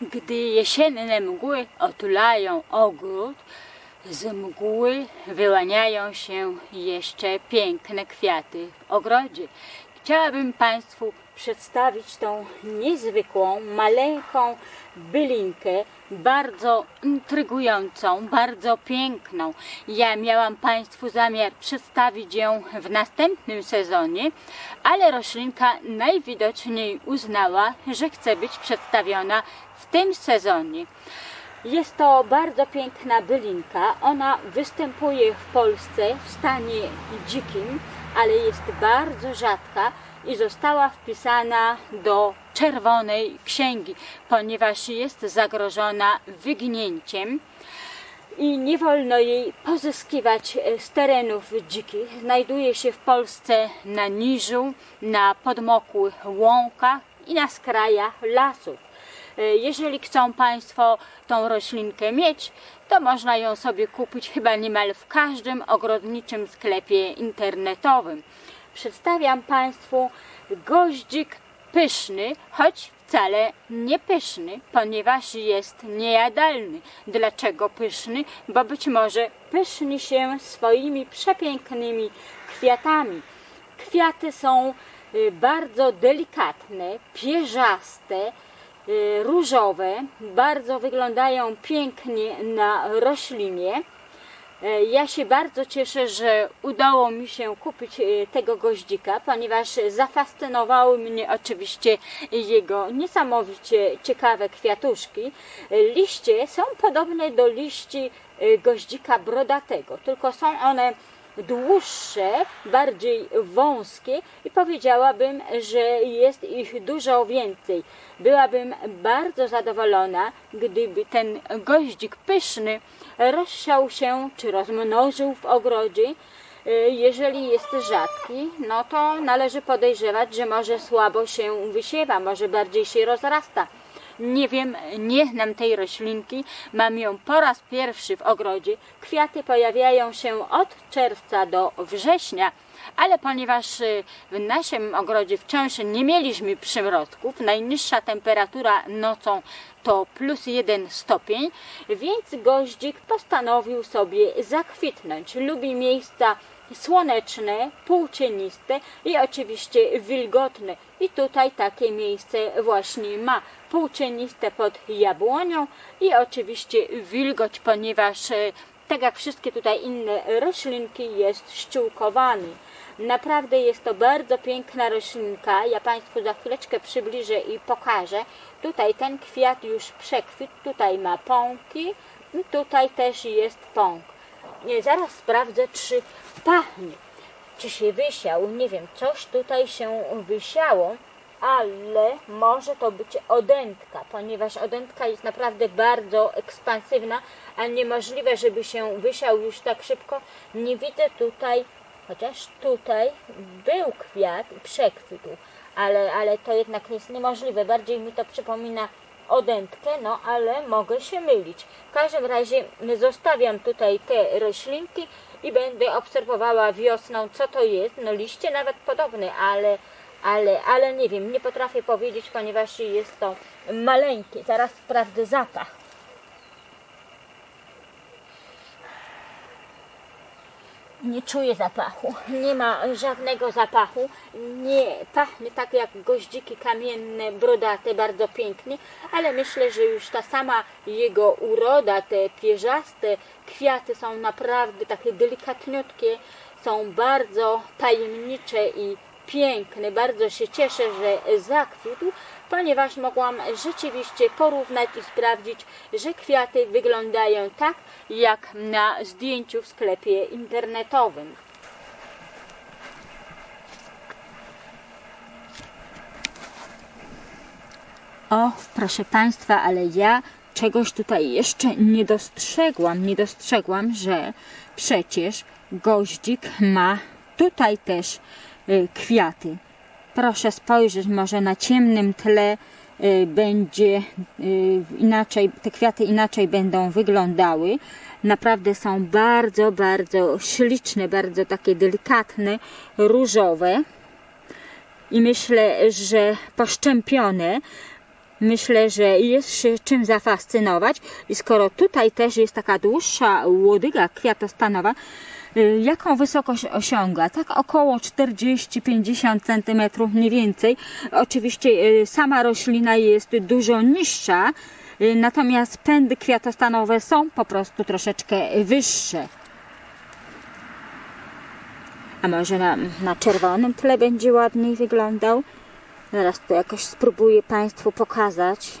Gdy jesienne mgły otulają ogród, z mgły wyłaniają się jeszcze piękne kwiaty w ogrodzie. Chciałabym Państwu przedstawić tą niezwykłą, maleńką bylinkę, bardzo intrygującą, bardzo piękną. Ja miałam Państwu zamiar przedstawić ją w następnym sezonie, ale roślinka najwidoczniej uznała, że chce być przedstawiona w tym sezonie. Jest to bardzo piękna bylinka. Ona występuje w Polsce w stanie dzikim, ale jest bardzo rzadka i została wpisana do czerwonej księgi, ponieważ jest zagrożona wygnięciem i nie wolno jej pozyskiwać z terenów dzikich. Znajduje się w Polsce na niżu, na podmokłych łąkach i na skrajach lasów. Jeżeli chcą Państwo tą roślinkę mieć, to można ją sobie kupić chyba niemal w każdym ogrodniczym sklepie internetowym. Przedstawiam Państwu goździk pyszny, choć wcale nie pyszny, ponieważ jest niejadalny. Dlaczego pyszny? Bo być może pyszni się swoimi przepięknymi kwiatami. Kwiaty są y, bardzo delikatne, pierzaste, różowe, bardzo wyglądają pięknie na roślinie. E, Ja się bardzo cieszę, że udało mi się kupić e, tego goździka, ponieważ zafascynowały mnie oczywiście jego niesamowicie ciekawe kwiatuszki. Liście są podobne do liści goździka brodatego, tylko są one dłuższe, bardziej wąskie i powiedziałabym, że jest ich dużo więcej. Byłabym bardzo zadowolona, gdyby ten goździk pyszny rozsiał się czy rozmnożył w ogrodzie. Y, Jeżeli jest rzadki, no to należy podejrzewać, że może słabo się wysiewa, może bardziej się rozrasta. Nie wiem, nie znam tej roślinki, mam ją po raz pierwszy w ogrodzie. Kwiaty pojawiają się od czerwca do września, ale ponieważ y, w naszym ogrodzie wciąż nie mieliśmy przymrozków, najniższa temperatura nocą to plus jeden stopień, więc goździk postanowił sobie zakwitnąć. Lubi miejsca słoneczne, półcieniste i oczywiście wilgotne. I tutaj takie miejsce właśnie ma. Półcieniste pod jabłonią i oczywiście wilgoć, ponieważ e, tak jak wszystkie tutaj inne roślinki jest ściółkowany. Naprawdę jest to bardzo piękna roślinka. Ja Państwu za chwileczkę przybliżę i pokażę. Tutaj ten kwiat już przekwitł, tutaj ma pąki, tutaj też jest pąk. Nie, zaraz sprawdzę, czy pachnie, czy się wysiał. Nie wiem, coś tutaj się wysiało, ale może to być odętka, ponieważ odętka jest naprawdę bardzo ekspansywna, a niemożliwe, żeby się wysiał już tak szybko. Nie widzę tutaj, chociaż tutaj był kwiat i przekwitł, ale, ale to jednak jest niemożliwe. Bardziej mi to przypomina odętkę, no ale mogę się mylić. W każdym razie zostawiam tutaj te roślinki i będę obserwowała wiosną, co to jest. No liście nawet podobne, ale, ale, ale nie wiem, nie potrafię powiedzieć, ponieważ jest to maleńkie. Zaraz sprawdzę zapach. Nie czuję zapachu, nie ma żadnego zapachu, nie pachnie tak jak goździki kamienne, brodate, bardzo pięknie, ale myślę, że już ta sama jego uroda, te pierzaste kwiaty są naprawdę takie delikatniutkie, są bardzo tajemnicze i piękne. Bardzo się cieszę, że zakwitł, ponieważ mogłam rzeczywiście porównać i sprawdzić, że kwiaty wyglądają tak, jak na zdjęciu w sklepie internetowym. O, proszę Państwa, ale ja czegoś tutaj jeszcze nie dostrzegłam. Nie dostrzegłam, że przecież goździk ma tutaj też y, kwiaty. Proszę spojrzeć, może na ciemnym tle y, będzie y, inaczej, te kwiaty inaczej będą wyglądały. Naprawdę są bardzo, bardzo śliczne, bardzo takie delikatne, różowe. I myślę, że poszczępione. Myślę, że jest się czym zafascynować. I skoro tutaj też jest taka dłuższa łodyga kwiatostanowa, jaką wysokość osiąga? Tak około 40-50 cm mniej więcej. Oczywiście y, sama roślina jest dużo niższa, y, natomiast pędy kwiatostanowe są po prostu troszeczkę wyższe. A może na, na czerwonym tle będzie ładniej wyglądał? Zaraz to jakoś spróbuję Państwu pokazać.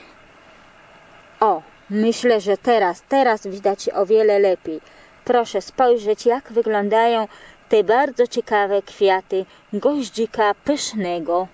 O, myślę, że teraz, teraz widać o wiele lepiej. Proszę spojrzeć, jak wyglądają te bardzo ciekawe kwiaty goździka pysznego.